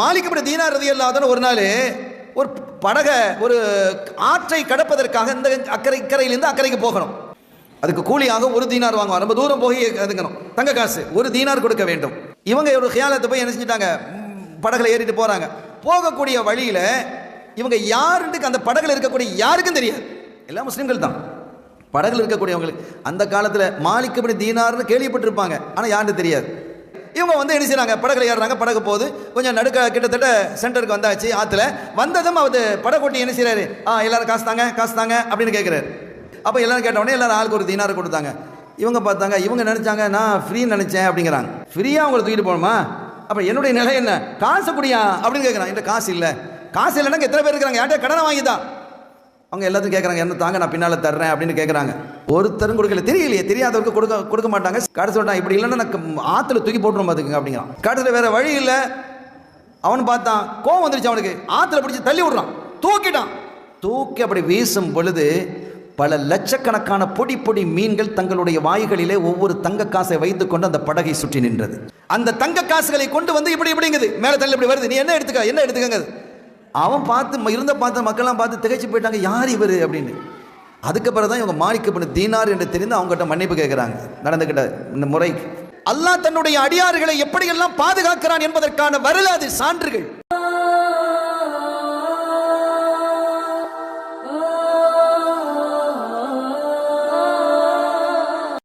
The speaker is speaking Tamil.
மாலிக்கப்பட்ட தீனார் ரதி அல்லாதன ஒரு நாள் ஒரு படக ஒரு ஆற்றை கடப்பதற்காக இந்த அக்கறை இக்கரையிலேருந்து அக்கறைக்கு போகணும். அதுக்கு கூலியாக ஒரு தீனார் வாங்குவோம் ரொம்ப தூரம் போய் எதுங்கணும் தங்க காசு. ஒரு தீனார் கொடுக்க வேண்டும். இவங்க ஒரு ஹியாலத்தை போய் என்ன செஞ்சிட்டாங்க? படகுல ஏறிட்டு போகிறாங்க போகக்கூடிய வழியில் இவங்க யாருக்கு அந்த படகுல இருக்கக்கூடிய யாருக்கும் தெரியாது. எல்லா முஸ்லீம்கள் தான். படகுல இருக்கக்கூடியவங்களுக்கு. அந்த காலத்தில் மாலிக்கப்படி தீனார்னு கேள்விப்பட்டிருப்பாங்க. ஆனால் யாருன்னு தெரியாது. இவங்க வந்து என்ன செய்கிறாங்க படகுல ஏறுறாங்க. படகு போகுது. கொஞ்சம் நடுக்க கிட்டத்தட்ட சென்டருக்கு வந்தாச்சு ஆற்றுல வந்ததும் அவர் படகோட்டி என்ன செய்கிறாரு ஆ எல்லாரும் காசு தாங்க காசு தாங்க அப்படின்னு கேட்குறாரு அப்போ எல்லாரும் கேட்ட உடனே எல்லாரும் ஆளுக்கு ஒரு தீனாரை கொடுத்தாங்க. இவங்க பார்த்தாங்க இவங்க நினைச்சாங்க நான் ஃப்ரீன்னு நினைச்சேன் அப்படிங்கிறாங்க. ஃப்ரீயாக அவங்களை தூக்கிட்டு போகணுமா? அப்போ என்னுடைய நிலை என்ன? காசு குடியா? அப்படின்னு கேட்குறான் என்கிட்ட காசு இல்லை. காசு இல்லைன்னா எத்தனை பேர் இருக்கிறாங்க? யார்கிட்ட கடனை வாங்கி தான் அவங்க எல்லாத்தையும் கேட்குறாங்க என்ன தாங்க நான் பின்னால் தர்றேன் அப்படின்னு கேட்குறாங்க ஒருத்தரும் கொடுக்கல தெரியலையே தெரியாதவருக்கு கொடுக்க கொடுக்க மாட்டாங்க. கடைசி சொல்லிட்டான் இப்படி இல்லைன்னா நான் ஆற்றுல தூக்கி போட்டுரும் பார்த்துக்குங்க அப்படிங்கிறான். கடைசியில் வேற வழி இல்லை. அவன் பார்த்தான் கோவம் வந்துருச்சு அவனுக்கு. ஆற்றுல பிடிச்சி தள்ளி விடுறான். தூக்கிட்டான். தூக்கி அப்படி வீசும் பொழுது பல லட்சக்கணக்கான பொடி பொடி மீன்கள் தங்களுடைய வாய்களிலே ஒவ்வொரு தங்க காசை வைத்துக்கொண்டு அந்த படகை சுற்றி நின்றது. அந்த தங்க காசுகளை கொண்டு வந்து இப்படி இப்படிங்குது. மேலே தள்ளி இப்படி வருது. நீ என்ன எடுத்துக்க என்ன எடுத்துக்கங்க அவன் பார்த்து ம- இருந்த பார்த்த மக்கள்லாம் பார்த்து திகைச்சு போயிட்டாங்க. யார் இவர் அப்படின்னு. அதுக்கப்புறம் தான் இவங்க மாணிக்கப்பட்ட தீனார் என்று தெரிந்து அவங்ககிட்ட மன்னிப்பு கேட்குறாங்க. நடந்துக்கிட்ட இந்த முறை. அல்லாஹ் தன்னுடைய அடியார்களை எப்படியெல்லாம் பாதுகாக்கிறான் என்பதற்கான வரலாறு சான்றுகள்.